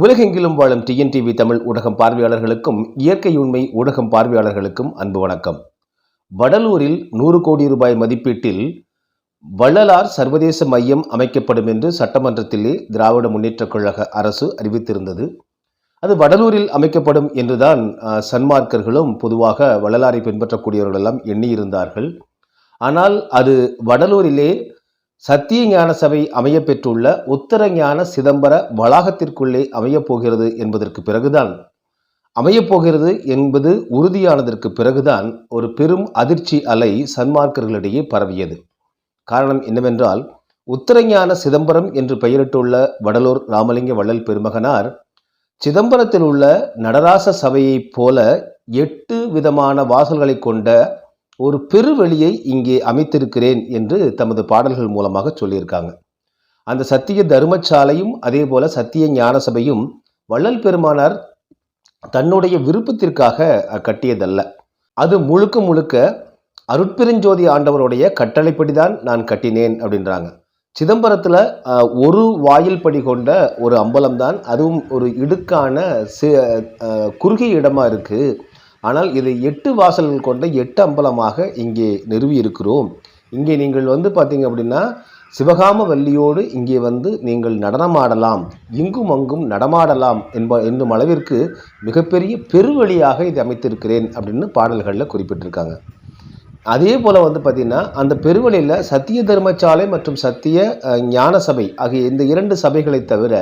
உலகெங்கிலும் வாழும் டிஎன்டிவி தமிழ் ஊடகம் பார்வையாளர்களுக்கும் இயற்கை உண்மை ஊடகம் பார்வையாளர்களுக்கும் அன்பு வணக்கம். வடலூரில் நூறு கோடி ரூபாய் மதிப்பீட்டில் வள்ளலார் சர்வதேச மையம் அமைக்கப்படும் என்று சட்டமன்றத்திலே திராவிட முன்னேற்றக் கழக அரசு அறிவித்திருந்தது. அது வடலூரில் அமைக்கப்படும் என்றுதான் சன்மார்க்கர்களும் பொதுவாக வள்ளலாரை பின்பற்றக்கூடியவர்கள் எல்லாம் எண்ணியிருந்தார்கள். ஆனால் அது வடலூரிலே சத்திய ஞான சபை அமைய பெற்றுள்ள உத்தர ஞான சிதம்பர வளாகத்திற்குள்ளே அமையப் போகிறது என்பதற்கு பிறகுதான் அமையப் போகிறது என்பது உறுதியானதற்கு பிறகுதான் ஒரு பெரும் அதிர்ச்சி அலை சன்மார்க்கர்களிடையே பரவியது. காரணம் என்னவென்றால் உத்தரஞான சிதம்பரம் என்று பெயரிட்டுள்ள வடலூர் ராமலிங்க வள்ளல் பெருமகனார் சிதம்பரத்தில் உள்ள நடராச சபையைப் போல எட்டு விதமான வாசல்களை கொண்ட ஒரு பெருவெளியை இங்கே அமைத்திருக்கிறேன் என்று தமது பாடல்கள் மூலமாக சொல்லியிருக்காங்க. அந்த சத்திய தர்மசாலையும் அதே போல சத்திய ஞான சபையும் வள்ளல் பெருமானார் தன்னுடைய விருப்பத்திற்காக கட்டியதல்ல. அது முழுக்க முழுக்க அருட்பெருஞ்சோதி ஆண்டவருடைய கட்டளைப்படிதான் நான் கட்டினேன் அப்படின்றாங்க. சிதம்பரத்தில் ஒரு வாயில் படி கொண்ட ஒரு அம்பலம் தான் அதுவும் ஒரு இடுக்கான சி குறுகிய இடமாக இருக்குது ஆனால் இதை எட்டு வாசல்கள் கொண்ட எட்டு அம்பலமாக இங்கே நிறுவி இருக்கிறோம் இங்கே நீங்கள் வந்து பார்த்தீங்க அப்படின்னா சிவகாம வள்ளியோடு இங்கே வந்து நீங்கள் நடனமாடலாம் இங்கும் அங்கும் நடமாடலாம் என்ப என்னும் அளவிற்கு மிகப்பெரிய பெருவழியாக இதை அமைத்திருக்கிறேன் அப்படின்னு பாடல்களில் குறிப்பிட்டிருக்காங்க. அதே போல் வந்து பார்த்திங்கன்னா அந்த பெருவழியில் சத்திய தர்மசாலை மற்றும் சத்திய ஞான சபை ஆகிய இந்த இரண்டு சபைகளை தவிர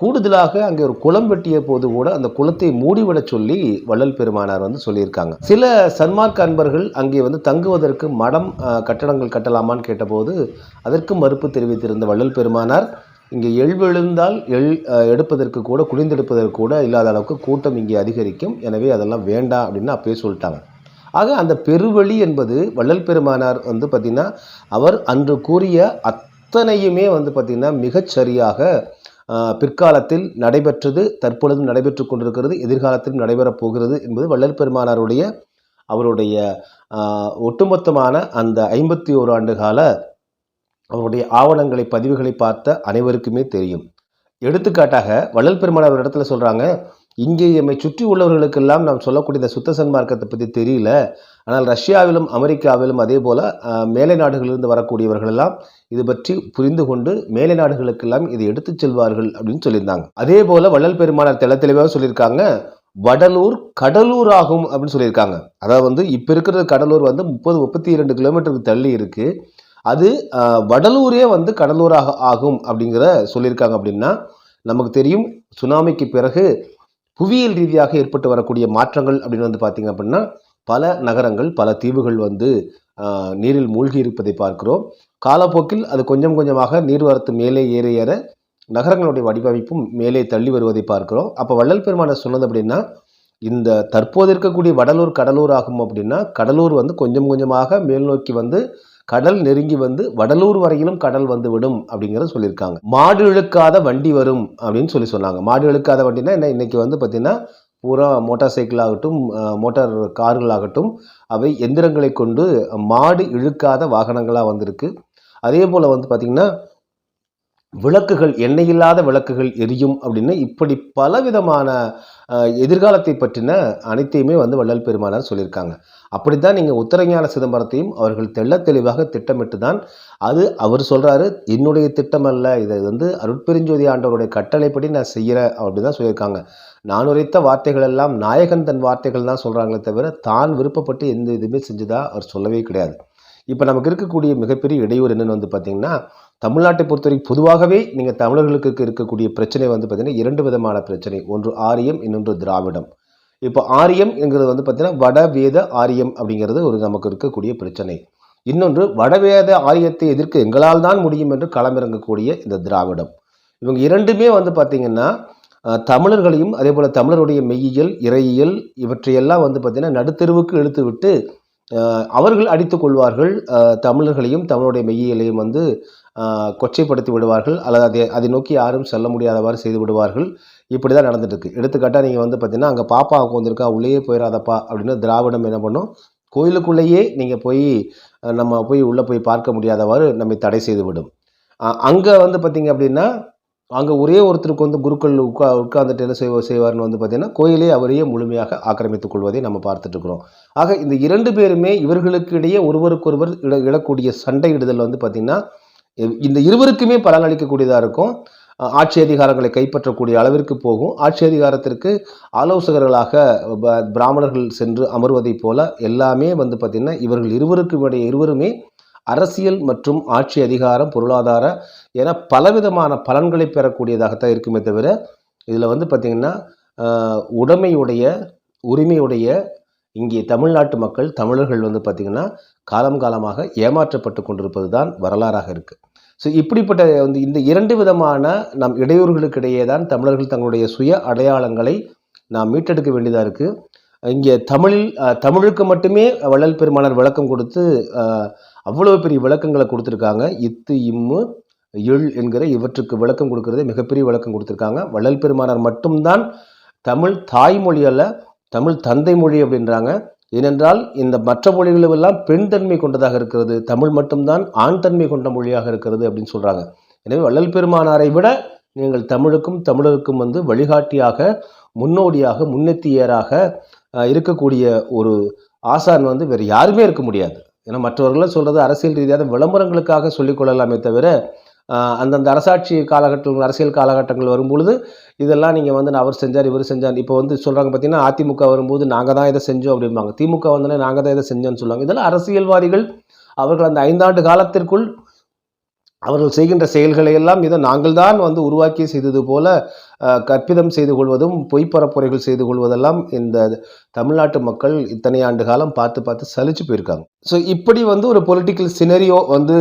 கூடுதலாக அங்கே ஒரு குளம் வெட்டிய போது கூட அந்த குளத்தை மூடிவிடச் சொல்லி வள்ளல் பெருமானார் வந்து சொல்லியிருக்காங்க. சில சன்மார்க் அன்பர்கள் அங்கே வந்து தங்குவதற்கு மடம் கட்டடங்கள் கட்டலாமான்னு கேட்டபோது அதற்கு மறுப்பு தெரிவித்திருந்த வள்ளல் பெருமானார் இங்கே எள்வெழுந்தால் எள் எடுப்பதற்கு கூட குளிந்தெடுப்பதற்கு கூட இல்லாத அளவுக்கு கூட்டம் இங்கே அதிகரிக்கும். எனவே அதெல்லாம் வேண்டாம் அப்படின்னு அப்பயே சொல்லிட்டாங்க. ஆக அந்த பெருவழி என்பது வள்ளல் பெருமானார் வந்து பார்த்திங்கன்னா அவர் அன்று கூறிய அத்தனையுமே வந்து பார்த்திங்கன்னா மிகச் சரியாக பிற்காலத்தில் நடைபெற்றது தற்பொழுதும் நடைபெற்று கொண்டிருக்கிறது எதிர்காலத்தில் நடைபெறப் போகிறது என்பது வள்ளல் பெருமானாருடைய அவருடைய ஒட்டுமொத்தமான அந்த ஐம்பத்தி ஓரு ஆண்டு கால அவருடைய ஆவணங்களை பதிவுகளை பார்த்த அனைவருக்குமே தெரியும். எடுத்துக்காட்டாக வள்ளல் பெருமானார் ஒரு இடத்துல சொல்கிறாங்க இங்கே எம்மை சுற்றி உள்ளவர்களுக்கெல்லாம் நாம் சொல்லக்கூடிய இந்த சுத்த சன்மார்க்கத்தை பற்றி தெரியல. ஆனால் ரஷ்யாவிலும் அமெரிக்காவிலும் அதே போல் மேலை நாடுகளிலிருந்து வரக்கூடியவர்கள் எல்லாம் இது பற்றி புரிந்து கொண்டு மேலை நாடுகளுக்கெல்லாம் இதை எடுத்துச் செல்வார்கள் அப்படின்னு சொல்லியிருந்தாங்க. அதே போல் வள்ளல் பெருமானார் தெல தெளிவாக சொல்லியிருக்காங்க வடலூர் கடலூர் ஆகும் அப்படின்னு சொல்லியிருக்காங்க. அதாவது வந்து இப்போ இருக்கிற கடலூர் வந்து முப்பது முப்பத்தி இரண்டு கிலோமீட்டருக்கு தள்ளி இருக்குது அது வடலூரே வந்து கடலூராக ஆகும் அப்படிங்கிற சொல்லியிருக்காங்க அப்படின்னா நமக்கு தெரியும் சுனாமிக்கு பிறகு புவியியல் ரீதியாக ஏற்பட்டு வரக்கூடிய மாற்றங்கள் அப்படின்னு வந்து பார்த்திங்க அப்படின்னா பல நகரங்கள் பல தீவுகள் வந்து நீரில் மூழ்கி இருப்பதை பார்க்கிறோம். காலப்போக்கில் அது கொஞ்சம் கொஞ்சமாக நீர்வரத்து மேலே ஏற ஏற நகரங்களுடைய வடிவமைப்பும் மேலே தள்ளி வருவதை பார்க்கிறோம். அப்போ வள்ளல் பெருமானார் சொன்னது அப்படின்னா இந்த தற்போது இருக்கக்கூடிய வடலூர் கடலூர் ஆகும் அப்படின்னா கடலூர் வந்து கொஞ்சம் கொஞ்சமாக மேல் நோக்கி வந்து கடல் நெருங்கி வந்து வடலூர் வரையிலும் கடல் வந்து விடும் அப்படிங்கிறத சொல்லியிருக்காங்க. மாடு இழுக்காத வண்டி வரும் அப்படின்னு சொல்லி சொன்னாங்க. மாடு இழுக்காத வண்டினா என்ன? இன்னைக்கு வந்து பார்த்தீங்கன்னா பூரா மோட்டார் சைக்கிள் ஆகட்டும் மோட்டார் கார்கள் ஆகட்டும் அவை எந்திரங்களை கொண்டு மாடு இழுக்காத வாகனங்களாக வந்திருக்கு. அதே போல் வந்து பார்த்திங்கன்னா விளக்குகள் எண்ணெய் இல்லாத விளக்குகள் எரியும் அப்படின்னு இப்படி பலவிதமான எதிர்காலத்தை பற்றின அனைத்தையுமே வந்து வள்ளல் பெருமானார் சொல்லியிருக்காங்க. அப்படித்தான் நீங்கள் உத்தரஞான சிதம்பரத்தையும் அவர்கள் தெள்ள தெளிவாக திட்டமிட்டு தான் அது அவர் சொல்கிறாரு என்னுடைய திட்டம் அல்ல இதை வந்து அருட்பெருஞ்சோதி ஆண்டவருடைய கட்டளைப்படி நான் செய்கிறேன் அப்படின்னு தான் சொல்லியிருக்காங்க. நான் உரைத்த வார்த்தைகள் எல்லாம் நாயகன் தன் வார்த்தைகள் தான் சொல்கிறாங்களே தவிர தான் விருப்பப்பட்டு எந்த இதுவுமே செஞ்சதா அவர் சொல்லவே கிடையாது. இப்போ நமக்கு இருக்கக்கூடிய மிகப்பெரிய இடையூறு என்னென்னு வந்து பார்த்தீங்கன்னா தமிழ்நாட்டை பொறுத்தவரைக்கும் பொதுவாகவே நீங்கள் தமிழர்களுக்கு இருக்கக்கூடிய பிரச்சனை வந்து பார்த்தீங்கன்னா இரண்டு விதமான பிரச்சனை ஒன்று ஆரியம் இன்னொன்று திராவிடம். இப்போ ஆரியம் என்கிறது வந்து பார்த்திங்கன்னா வடவேத ஆரியம் அப்படிங்கிறது ஒரு நமக்கு இருக்கக்கூடிய பிரச்சனை. இன்னொன்று வடவேத ஆரியத்தை எதிர்க்க எங்களால் தான் முடியும் என்று களமிறங்கக்கூடிய இந்த திராவிடம். இவங்க இரண்டுமே வந்து பார்த்திங்கன்னா தமிழர்களையும் அதே போல் தமிழருடைய மெய்யியல் இறையியல் இவற்றையெல்லாம் வந்து பார்த்திங்கன்னா நடுத்தெருவுக்கு இழுத்து விட்டு அவர்கள் அடித்து கொள்வார்கள். தமிழர்களையும் தமிழுடைய மெய்யியலையும் வந்து கொச்சைப்படுத்தி விடுவார்கள். அல்லது அதை அதை நோக்கி யாரும் செல்ல முடியாதவாறு செய்து விடுவார்கள். இப்படி தான் நடந்துட்டுருக்கு. எடுத்துக்காட்டாக நீங்கள் வந்து பார்த்தீங்கன்னா அங்கே பாப்பா உட்காந்துருக்கா உள்ளேயே போயிடாதப்பா அப்படின்னு திராவிடம் என்ன பண்ணும்? கோயிலுக்குள்ளேயே நீங்கள் போய் நம்ம போய் உள்ளே போய் பார்க்க முடியாதவாறு நம்மை தடை செய்து விடும். அங்கே வந்து பார்த்தீங்க அப்படின்னா அங்கே ஒரே ஒருத்தருக்கு வந்து குருக்கள் உட்கா உட்கார்ந்துட்டு என்ன செய்வ செய்வார்னு வந்து பார்த்தீங்கன்னா கோயிலே அவரையே முழுமையாக ஆக்கிரமித்துக் கொள்வதை நம்ம பார்த்துட்ருக்குறோம் ஆக இந்த இரண்டு பேருமே இவர்களுக்கு இடையே ஒருவருக்கொருவர் இட இடக்கூடிய சண்டையிடுதல் வந்து பார்த்திங்கன்னா இந்த இருவருக்குமே பலனளிக்கக்கூடியதாக இருக்கும். ஆட்சி அதிகாரங்களை கைப்பற்றக்கூடிய அளவிற்கு போகும். ஆட்சி அதிகாரத்திற்கு ஆலோசகர்களாக ப- பிராமணர்கள் சென்று அமர்வதைப் போல எல்லாமே வந்து பார்த்திங்கன்னா இவர்கள் இருவருக்கும் இடையே இருவருமே அரசியல் மற்றும் ஆட்சி அதிகாரம் பொருளாதார என பலவிதமான பலன்களை பெறக்கூடியதாகத்தான் இருக்குமே தவிர இதில் வந்து பார்த்திங்கன்னா உடைமையுடைய உரிமையுடைய இங்கே தமிழ்நாட்டு மக்கள் தமிழர்கள் வந்து பார்த்திங்கன்னா காலம் காலமாக ஏமாற்றப்பட்டு கொண்டிருப்பது தான் வரலாறாக இருக்குது ஸோ இப்படிப்பட்ட வந்து இந்த இரண்டு விதமான நம் இடையூறுகளுக்கு இடையே தான் தமிழர்கள் தங்களுடைய சுய அடையாளங்களை நாம் மீட்டெடுக்க வேண்டியதாக இருக்குது இங்கே தமிழில் தமிழுக்கு மட்டுமே வள்ளல் பெருமானார் விளக்கம் கொடுத்து அவ்வளோ பெரிய விளக்கங்களை கொடுத்துருக்காங்க. இத்து இம்மு எள் என்கிற இவற்றுக்கு விளக்கம் கொடுக்கறதே மிகப்பெரிய விளக்கம் கொடுத்துருக்காங்க. வள்ளல் பெருமானார் மட்டும்தான் தமிழ் தாய்மொழி அல்ல தமிழ் தந்தை மொழி அப்படின்றாங்க. ஏனென்றால் இந்த மற்ற மொழிகளெல்லாம் பெண் தன்மை கொண்டதாக இருக்கிறது தமிழ் மட்டும்தான் ஆண் தன்மை கொண்ட மொழியாக இருக்கிறது அப்படின்னு சொல்கிறாங்க எனவே வள்ளல் பெருமானாரை விட நீங்கள் தமிழுக்கும் தமிழருக்கும் வந்து வழிகாட்டியாக முன்னோடியாக முன்னெத்தியராக இருக்கக்கூடிய ஒரு ஆசான் வந்து வேறு யாருமே இருக்க முடியாது. ஏன்னா மற்றவர்களாம் சொல்கிறது அரசியல் ரீதியாக விளம்பரங்களுக்காக சொல்லிக்கொள்ளலாமே தவிர அந்தந்த அரசாட்சி காலகட்டங்கள் அரசியல் காலகட்டங்கள் வரும்பொழுது இதெல்லாம் நீங்கள் வந்து நான் அவர் செஞ்சார் இவர் செஞ்சார். இப்போ வந்து சொல்கிறாங்க பார்த்தீங்கன்னா அதிமுக வரும்போது நாங்கள் தான் இதை செஞ்சோம் அப்படிம்பாங்க. திமுக வந்தோடனே நாங்கள் தான் இதை செஞ்சோம்னு சொல்லுவாங்க. இதெல்லாம் அரசியல்வாதிகள் அவர்கள் அந்த ஐந்தாண்டு காலத்திற்குள் அவர்கள் செய்கின்ற செயல்களை எல்லாம் இதை நாங்கள் தான் வந்து உருவாக்கி செய்தது போல கற்பிதம் செய்து கொள்வதும் பொய்ப்பரப்புரைகள் செய்து கொள்வதெல்லாம் இந்த தமிழ்நாட்டு மக்கள் இத்தனை ஆண்டு காலம் பார்த்து பார்த்து சலிச்சு போயிருக்காங்க. ஸோ இப்படி வந்து ஒரு பொலிட்டிக்கல் சினரியோ வந்து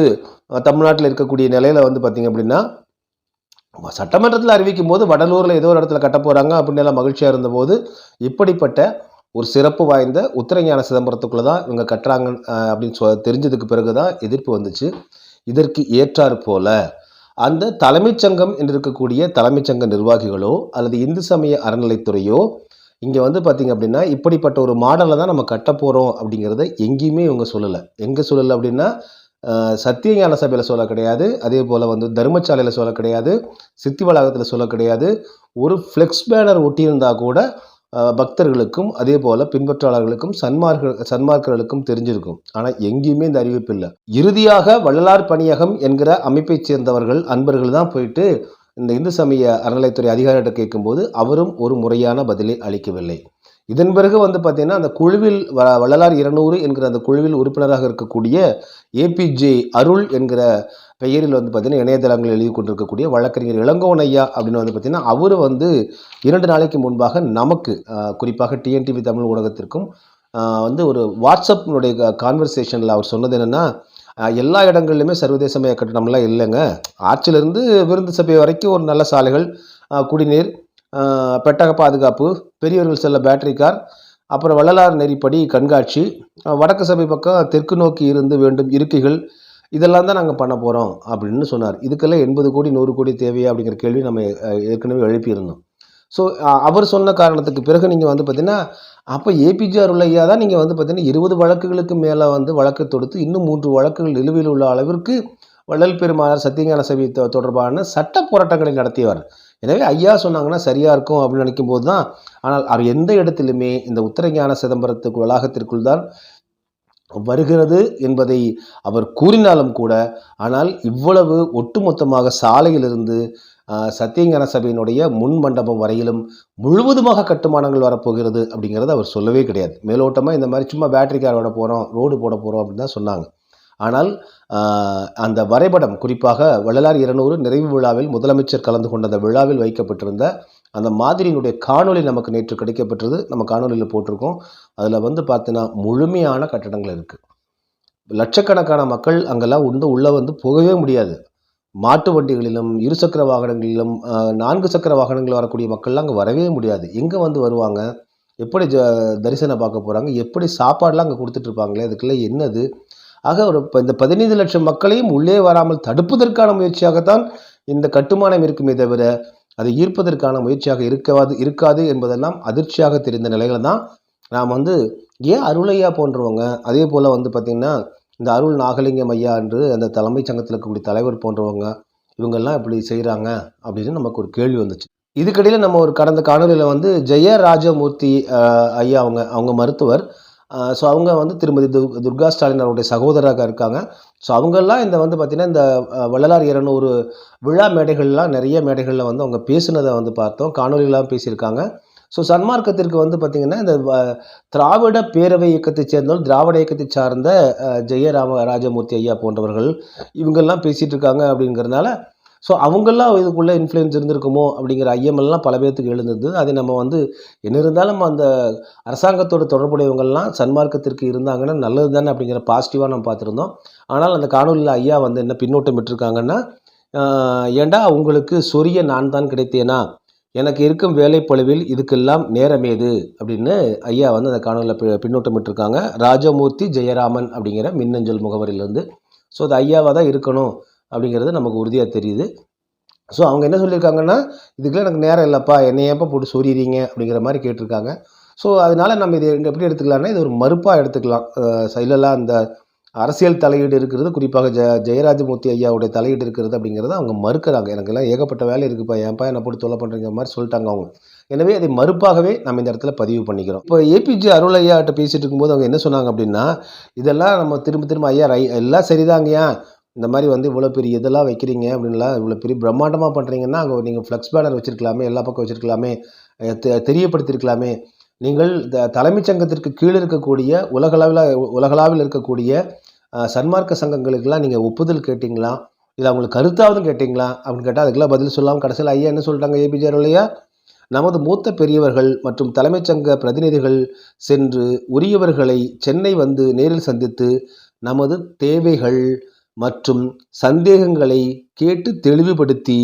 தமிழ்நாட்டில் இருக்கக்கூடிய நிலையில் வந்து பார்த்திங்க அப்படின்னா சட்டமன்றத்தில் அறிவிக்கும் போது வடலூரில் ஏதோ ஒரு இடத்துல கட்ட போகிறாங்க அப்படின்னு எல்லாம் மகிழ்ச்சியாக இருந்தபோது இப்படிப்பட்ட ஒரு சிறப்பு வாய்ந்த உத்தரஞான சிதம்பரத்துக்குள்ளே தான் இவங்க கட்டுறாங்க அப்படின்னு சொ தெரிஞ்சதுக்கு பிறகு தான் எதிர்ப்பு வந்துச்சு. இதற்கு ஏற்றாறு போல அந்த தலைமைச் சங்கம் என்று இருக்கக்கூடிய தலைமைச் சங்க நிர்வாகிகளோ அல்லது இந்து சமய அறநிலைத்துறையோ இங்கே வந்து பார்த்திங்க அப்படின்னா இப்படிப்பட்ட ஒரு மாடலை தான் நம்ம கட்ட போகிறோம் அப்படிங்கிறத எங்கேயுமே இவங்க சொல்லலை. எங்கே சொல்லலை அப்படின்னா சத்தியஞான சபையில் சொல்ல கிடையாது. அதே போல் வந்து தர்மசாலையில் சொல்ல கிடையாது. சித்தி வளாகத்தில் சொல்ல கிடையாது. ஒரு ஃப்ளெக்ஸ் பேனர் ஒட்டியிருந்தா கூட பக்தர்களுக்கும் அதே போல் பின்பற்றாளர்களுக்கும் சன்மார்க்க சன்மார்க்கர்களுக்கும் தெரிஞ்சிருக்கும். ஆனால் எங்கேயுமே இந்த அறிவிப்பு இல்லை. இறுதியாக வள்ளலார் பணியகம் என்கிற அமைப்பைச் சேர்ந்தவர்கள் அன்பர்கள் தான் போயிட்டு இந்த இந்து சமய அறநிலைத்துறை அதிகாரிகிட்ட கேட்கும்போது அவரும் ஒரு முறையான பதிலை அளிக்கவில்லை. இதன் பிறகு வந்து பார்த்தீங்கன்னா அந்த குழுவில் வ வள்ளலார் இருநூறு என்கிற அந்த குழுவில் உறுப்பினராக இருக்கக்கூடிய ஏபிஜே அருள் என்கிற பெயரில் வந்து பார்த்தீங்கன்னா இணையதளங்கள் எழுதி கொண்டிருக்கக்கூடிய வழக்கறிஞர் இளங்கோவன் ஐயா அப்படின்னு வந்து பார்த்திங்கன்னா அவர் வந்து இரண்டு நாளைக்கு முன்பாக நமக்கு குறிப்பாக டிஎன்டிவி தமிழ் ஊடகத்திற்கும் வந்து ஒரு வாட்ஸ்அப்னுடைய கான்வர்சேஷனில் அவர் சொன்னது என்னென்னா எல்லா இடங்கள்லையுமே சர்வதேசமய கட்டணம்லாம் இல்லைங்க. ஆட்சியிலேருந்து விருந்து சபை வரைக்கும் ஒரு நல்ல சாலைகள் குடிநீர் பெட்டக பாதுகாப்பு பெரியவர்கள் செல்ல பேட்டரி கார் அப்புறம் வள்ளலார் நெறிப்படி கண்காட்சி வடக்கு சபை பக்கம் தெற்கு நோக்கி இருந்து வேண்டும் இருக்கைகள் இதெல்லாம் தான் நாங்கள் பண்ண போகிறோம் அப்படின்னு சொன்னார். இதுக்கெல்லாம் எண்பது கோடி நூறு கோடி தேவையா அப்படிங்கிற கேள்வி நம்ம ஏற்கனவே எழுப்பியிருந்தோம். ஸோ அவர் சொன்ன காரணத்துக்கு பிறகு நீங்கள் வந்து பார்த்தீங்கன்னா அப்போ ஏபிஜே அருளையா தான் நீங்கள் வந்து பார்த்தீங்கன்னா இருபது வழக்குகளுக்கு மேலே வந்து வழக்கு தொடுத்து இன்னும் மூன்று வழக்குகள் நிலுவையில் உள்ள அளவிற்கு வள்ளல் பெருமானார் சத்தியஞான சபை தொடர்பான சட்ட போராட்டங்களை நடத்தியவர். எனவே ஐயா சொன்னாங்கன்னா சரியாக இருக்கும் அப்படின்னு நினைக்கும் போது தான் ஆனால் அவர் எந்த இடத்திலுமே இந்த உத்தரஞான சிதம்பரத்துக்கு வளாகத்திற்குள் தான் வருகிறது என்பதை அவர் கூறினாலும் கூட ஆனால் இவ்வளவு ஒட்டுமொத்தமாக சாலையிலிருந்து சத்தியஞான சபையினுடைய முன் மண்டபம் வரையிலும் முழுவதுமாக கட்டுமானங்கள் வரப்போகிறது அப்படிங்கிறத அவர் சொல்லவே கிடையாது. மேலோட்டமாக இந்த மாதிரி சும்மா பேட்டரி கார் விட போகிறோம் ரோடு போட போகிறோம் அப்படின்னு தான் சொன்னாங்க. ஆனால் அந்த வரைபடம் குறிப்பாக வள்ளலார் இருநூறு நிறைவு விழாவில் முதலமைச்சர் கலந்து கொண்ட அந்த விழாவில் வைக்கப்பட்டிருந்த அந்த மாதிரியினுடைய காணொளி நமக்கு நேற்று கிடைக்கப்பட்டது நம்ம காணொளியில் போட்டிருக்கோம். அதில் வந்து பார்த்தீங்கன்னா முழுமையான கட்டடங்கள் இருக்குது லட்சக்கணக்கான மக்கள் அங்கெல்லாம் வந்து உள்ளே வந்து போகவே முடியாது. மாட்டு வண்டிகளிலும் இருசக்கர வாகனங்களிலும் நான்கு சக்கர வாகனங்கள் வரக்கூடிய மக்கள்லாம் அங்கே வரவே முடியாது. எங்கே வந்து வருவாங்க? எப்படி ஜ தரிசனம் பார்க்க போகிறாங்க எப்படி சாப்பாடெலாம் அங்கே கொடுத்துட்ருப்பாங்களே அதுக்குள்ளே என்னது? ஆக ஒரு இப்போ இந்த பதினைந்து லட்சம் மக்களையும் உள்ளே வராமல் தடுப்பதற்கான முயற்சியாகத்தான் இந்த கட்டுமானம் இருக்குமே தவிர அதை ஈர்ப்பதற்கான முயற்சியாக இருக்கவாது இருக்காது என்பதெல்லாம் அதிர்ச்சியாக தெரிந்த நிலையில தான் நாம் வந்து ஏன் அருளையா போன்றவங்க. அதே போல் வந்து பார்த்திங்கன்னா இந்த அருள் நாகலிங்கம் ஐயா என்று அந்த தலைமைச் சங்கத்தில் இருக்கக்கூடிய தலைவர் போன்றவங்க இவங்கெல்லாம் இப்படி செய்கிறாங்க அப்படின்னு நமக்கு ஒரு கேள்வி வந்துச்சு. இதுக்கிடையில் நம்ம ஒரு கடந்த காணொலியில் வந்து ஜெய ராஜமூர்த்தி ஐயா அவங்க அவங்க மருத்துவர் ஸோ அவங்க வந்து திருமதி து துர்கா ஸ்டாலின் அவருடைய சகோதராக இருக்காங்க. ஸோ அவங்கெல்லாம் இந்த வந்து பார்த்திங்கன்னா இந்த வள்ளலார் இரநூறு விழா மேடைகள்லாம் நிறைய மேடைகளில் வந்து அவங்க பேசுனதை வந்து பார்த்தோம். காணொலிலாம் பேசியிருக்காங்க. ஸோ சன்மார்க்கத்திற்கு வந்து பார்த்திங்கன்னா இந்த திராவிட பேரவை இயக்கத்தை சேர்ந்தவர்கள் திராவிட இயக்கத்தை சார்ந்த ஜெயராம ராஜமூர்த்தி ஐயா போன்றவர்கள் இவங்கெல்லாம் பேசிகிட்டு இருக்காங்க அப்படிங்கிறதுனால ஸோ அவங்கெல்லாம் இதுக்குள்ளே இன்ஃப்ளூயன்ஸ் இருந்திருக்குமோ அப்படிங்கிற ஐயமெல்லாம் பல பேர்த்துக்கு எழுந்தது. அதை நம்ம வந்து என்ன இருந்தாலும் அந்த அரசாங்கத்தோட தொடர்புடையவங்கள்லாம் சன்மார்க்கத்திற்கு இருந்தாங்கன்னா நல்லது தானே அப்படிங்கிற பாசிட்டிவாக நம்ம பார்த்துருந்தோம். ஆனால் அந்த காணொலியில் ஐயா வந்து என்ன பின்னோட்டம் விட்டுருக்காங்கன்னா ஏண்டா உங்களுக்கு சொரிய நான் தான் கிடைத்தேனா? எனக்கு இருக்கும் வேலைப்பளுவில் இதுக்கெல்லாம் நேரமேது அப்படின்னு ஐயா வந்து அந்த காணொலியில் பி பின்னோட்டம் விட்டுருக்காங்க ராஜமூர்த்தி ஜெயராமன் அப்படிங்கிற மின்னஞ்சல் முகவரியிலேருந்து. ஸோ அது ஐயாவாக தான் இருக்கணும். அப்படிங்கிறது நமக்கு உறுதியாக தெரியுது. ஸோ அவங்க என்ன சொல்லியிருக்காங்கன்னா இதுக்கெல்லாம் எனக்கு நேரம் இல்லைப்பா என்னை ஏன்ப்பா போட்டு சொல்லிடுறீங்க அப்படிங்கிற மாதிரி கேட்டிருக்காங்க. ஸோ அதனால் நம்ம இது எப்படி எடுத்துக்கலாம்னா இது ஒரு மறுப்பாக எடுத்துக்கலாம். சைலெல்லாம் அந்த அரசியல் தலையீடு இருக்கிறது குறிப்பாக ஜெ ஜெயராஜமூர்த்தி ஐயாவுடைய தலையீடு இருக்கிறது அப்படிங்கிறத அவங்க மறுக்கிறாங்க. எனக்கெல்லாம் ஏகப்பட்ட வேலை இருக்குப்பா ஏன்ப்பா என்னை போட்டு தொலை பண்ணுறீங்க மாதிரி சொல்லிட்டாங்க அவங்க. எனவே அதை மறுப்பாகவே நம்ம இந்த இடத்துல பதிவு பண்ணிக்கிறோம். இப்போ ஏபிஜே அருள் ஐயாட்ட பேசிகிட்டு இருக்கும்போது அவங்க என்ன சொன்னாங்க அப்படின்னா இதெல்லாம் நம்ம திரும்ப திரும்ப ஐயா ரை எல்லாம் சரிதாங்கய்யா. இந்த மாதிரி வந்து இவ்வளோ பெரிய இதெல்லாம் வைக்கிறீங்க அப்படின்லாம் இவ்வளோ பெரிய பிரம்மாண்டமாக பண்ணுறீங்கன்னா அங்கே நீங்கள் ஃப்ளெக்ஸ் பேனர் வச்சுருக்கலாமே எல்லா பக்கம் வச்சுருக்கலாமே தெரியப்படுத்தியிருக்கலாமே நீங்கள் தலைமைச் சங்கத்திற்கு கீழே இருக்கக்கூடிய உலகளவில் உலகளாவில் இருக்கக்கூடிய சன்மார்க்க சங்கங்களுக்கெல்லாம் நீங்கள் ஒப்புதல் கேட்டிங்களா? இல்லை அவங்களுக்கு கருத்தாவது கேட்டிங்களா? அப்படின்னு கேட்டால் அதுக்கெல்லாம் பதில் சொல்லாமல் கடைசியில் ஐயா என்ன சொல்லிட்டாங்க ஏபிஜே அருளையா நமது மூத்த பெரியவர்கள் மற்றும் தலைமைச் சங்க பிரதிநிதிகள் சென்று உரியவர்களை சென்னை வந்து நேரில் சந்தித்து நமது தேவைகள் மற்றும் சந்தேகங்களை கேட்டு தெளிவுபடுத்தி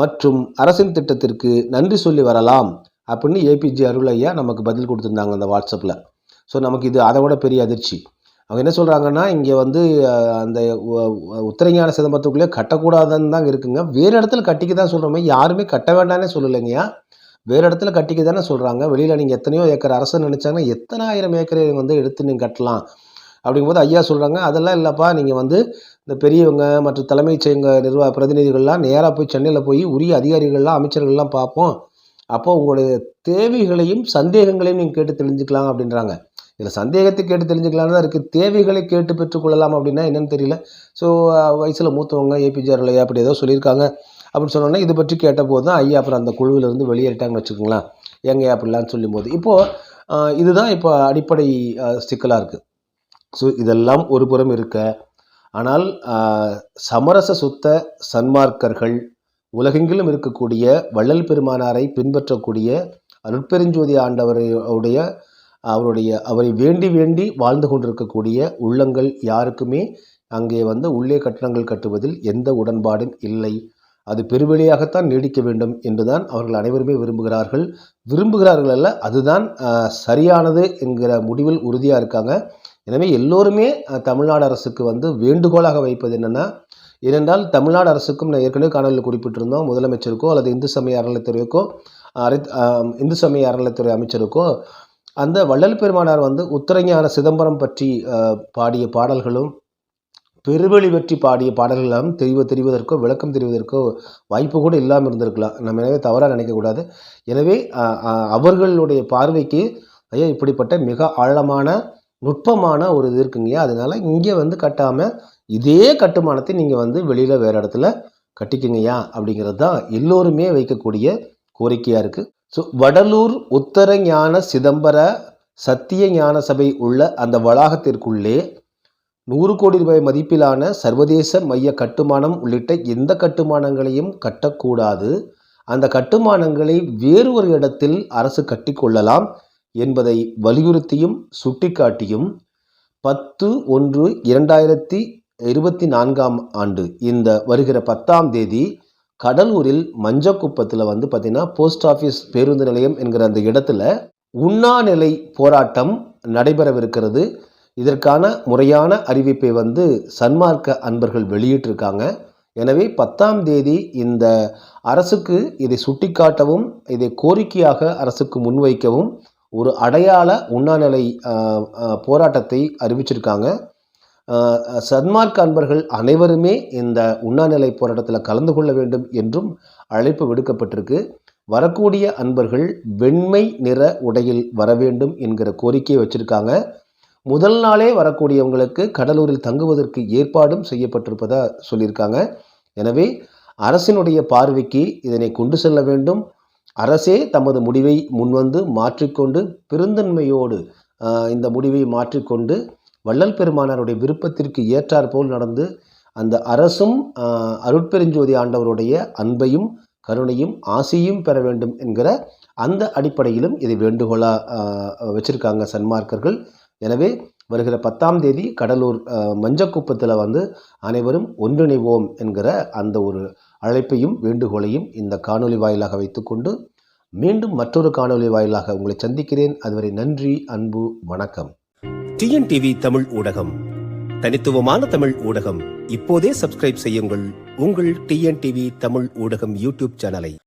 மற்றும் அரசின் திட்டத்திற்கு நன்றி சொல்லி வரலாம் அப்படின்னு ஏபிஜே அருள் ஐயா நமக்கு பதில் கொடுத்துருந்தாங்க அந்த வாட்ஸ்அப்பில் ஸோ நமக்கு இது அதை விட பெரிய அதிர்ச்சி. அவங்க என்ன சொல்கிறாங்கன்னா இங்கே வந்து அந்த உத்தரஞான சிதம்பரத்துக்குள்ளே கட்டக்கூடாதுன்னு தான் இருக்குங்க. வேறு இடத்துல கட்டிக்க தான் சொல்கிறோமே யாருமே கட்ட வேண்டாம்னே சொல்லலைங்கய்யா. வேறு இடத்துல கட்டிக்க தானே சொல்கிறாங்க வெளியில் நீங்கள் எத்தனையோ ஏக்கர் அரசு நினச்சாங்கன்னா எத்தனை ஆயிரம் ஏக்கரை வந்து எடுத்து நீங்கள் கட்டலாம். அப்படிங்கும்போது ஐயா சொல்கிறாங்க அதெல்லாம் இல்லைப்பா நீங்கள் வந்து இந்த பெரியவங்க மற்ற தலைமைச் செயங்க நிர்வாக பிரதிநிதிகள்லாம் நேராக போய் சென்னையில் போய் உரிய அதிகாரிகள்லாம் அமைச்சர்கள்லாம் பார்ப்போம் அப்போ உங்களுடைய தேவைகளையும் சந்தேகங்களையும் நீங்கள் கேட்டு தெரிஞ்சுக்கலாம் அப்படின்றாங்க. இதில் சந்தேகத்தை கேட்டு தெரிஞ்சுக்கலாம்னு தான் இருக்குது தேவைகளை கேட்டு பெற்றுக்கொள்ளலாம் அப்படின்னா என்னென்னு தெரியல. ஸோ வயசில் மூத்தவங்க ஏபிஜே அருளையா அப்படி ஏதோ சொல்லியிருக்காங்க. அப்படின்னு சொன்னோன்னே இது பற்றி கேட்டபோது தான் ஐயா அப்புறம் அந்த குழுவிலிருந்து வெளியேறிட்டாங்கன்னு வச்சுக்கோங்களேன். ஏங்க அப்படிலாம் சொல்லும்போது. இப்போது இதுதான் இப்போ அடிப்படை சிக்கலாக இருக்குது ஸோ இதெல்லாம் ஒரு புறம் இருக்க. ஆனால் சமரச சுத்த சன்மார்க்கர்கள் உலகெங்கிலும் இருக்கக்கூடிய வள்ளல் பெருமானாரை பின்பற்றக்கூடிய அருட்பெருஞ்சோதி ஆண்டவருடைய அவருடைய அவரை வேண்டி வேண்டி வாழ்ந்து கொண்டிருக்கக்கூடிய உள்ளங்கள் யாருக்குமே அங்கே வந்து உள்ளே கட்டணங்கள் கட்டுவதில் எந்த உடன்பாடும் இல்லை. அது பெருவெளியாகத்தான் நீடிக்க வேண்டும் என்றுதான் அவர்கள் அனைவருமே விரும்புகிறார்கள். விரும்புகிறார்கள் அல்ல அதுதான் சரியானது என்கிற முடிவில் உறுதியாக இருக்காங்க. எனவே எல்லோருமே தமிழ்நாடு அரசுக்கு வந்து வேண்டுகோளாக வைப்பது என்னென்னா ஏனென்றால் தமிழ்நாடு அரசுக்கும் நான் ஏற்கனவே காணொலியில் குறிப்பிட்டிருந்தோம் முதலமைச்சருக்கோ அல்லது இந்து சமய அறநிலைத்துறைக்கோ அரை இந்து சமய அறநிலைத்துறை அமைச்சருக்கோ அந்த வள்ளல் பெருமானார் வந்து உத்தரஞான சிதம்பரம் பற்றி பாடிய பாடல்களும் பெருவெளி வெற்றி பாடிய பாடல்களும் தெரிவ தெரிவதற்கோ விளக்கம் தெரிவதற்கோ வாய்ப்பு கூட இல்லாமல் இருந்திருக்கலாம். நம்ம எனவே தவறாக நினைக்கக்கூடாது எனவே அவர்களுடைய பார்வைக்கு ஐயா இப்படிப்பட்ட மிக ஆழமான நுட்பமான ஒரு இது இருக்குங்கய்யா அதனால இங்கே வந்து கட்டாமல் இதே கட்டுமானத்தை நீங்கள் வந்து வெளியில் வேறு இடத்துல கட்டிக்குங்கய்யா அப்படிங்கிறது தான் எல்லோருமே வைக்கக்கூடிய கோரிக்கையாக இருக்குது ஸோ வடலூர் உத்தர ஞான சிதம்பர சத்திய ஞான சபை உள்ள அந்த வளாகத்திற்குள்ளே நூறு கோடி ரூபாய் மதிப்பிலான சர்வதேச மைய கட்டுமானம் உள்ளிட்ட எந்த கட்டுமானங்களையும் கட்டக்கூடாது. அந்த கட்டுமானங்களை வேறு ஒரு இடத்தில் அரசு கட்டிக்கொள்ளலாம். என்பதை வலியுறுத்தியும் சுட்டிக்காட்டியும் பத்து ஒன்று இரண்டாயிரத்தி இருபத்தி நான்காம் ஆண்டு இந்த வருகிற பத்தாம் தேதி கடலூரில் மஞ்சக்குப்பத்தில் வந்து பார்த்திங்கன்னா போஸ்ட் ஆஃபீஸ் பேருந்து நிலையம் என்கிற அந்த இடத்துல உண்ணாநிலை போராட்டம் நடைபெறவிருக்கிறது. இதற்கான முறையான அறிவிப்பை வந்து சன்மார்க்க அன்பர்கள் வெளியிட்டிருக்காங்க. எனவே பத்தாம் தேதி இந்த அரசுக்கு இதை சுட்டிக்காட்டவும் இதை கோரிக்கையாக அரசுக்கு முன்வைக்கவும் ஒரு அடையாள உண்ணாநிலை போராட்டத்தை அறிவிச்சிருக்காங்க. சன்மார்க் அன்பர்கள் அனைவருமே இந்த உண்ணாநிலை போராட்டத்தில் கலந்து கொள்ள வேண்டும் என்றும் அழைப்பு விடுக்கப்பட்டிருக்கு. வரக்கூடிய அன்பர்கள் வெண்மை நிற உடையில் வர வேண்டும் என்கிற கோரிக்கையை வச்சுருக்காங்க. முதல் நாளே வரக்கூடியவங்களுக்கு கடலூரில் தங்குவதற்கு ஏற்பாடும் செய்யப்பட்டிருப்பதாக சொல்லியிருக்காங்க. எனவே அரசினுடைய பார்வைக்கு இதனை கொண்டு செல்ல வேண்டும். அரசே தமது முடிவை முன்வந்து மாற்றிக்கொண்டு பெருந்தன்மையோடு இந்த முடிவை மாற்றிக்கொண்டு வள்ளல் பெருமானாருடைய விருப்பத்திற்கு ஏற்றாற்போல் நடந்து அந்த அரசும் அருட்பெருஞ்சோதி ஆண்டவருடைய அன்பையும் கருணையும் ஆசையும் பெற வேண்டும் என்கிற அந்த அடிப்படையிலும் இதை வேண்டுகோளாக வச்சிருக்காங்க சன்மார்க்கர்கள். எனவே வருகிற பத்தாம் தேதி கடலூர் மஞ்சக்குப்பத்தில் வந்து அனைவரும் ஒன்றிணைவோம் என்கிற அந்த ஒரு அழைப்பையும் வேண்டுகோளையும் இந்த காணொளி வாயிலாக வைத்துக்கொண்டு மீண்டும் மற்றொரு காணொலி வாயிலாக உங்களை சந்திக்கிறேன். அதுவரை நன்றி அன்பு வணக்கம். டிஎன்டிவி தமிழ் ஊடகம் தனித்துவமான தமிழ் ஊடகம். இப்போதே சப்ஸ்கிரைப் செய்யுங்கள் உங்கள் டிஎன்டிவி தமிழ் ஊடகம் யூடியூப் சேனலை.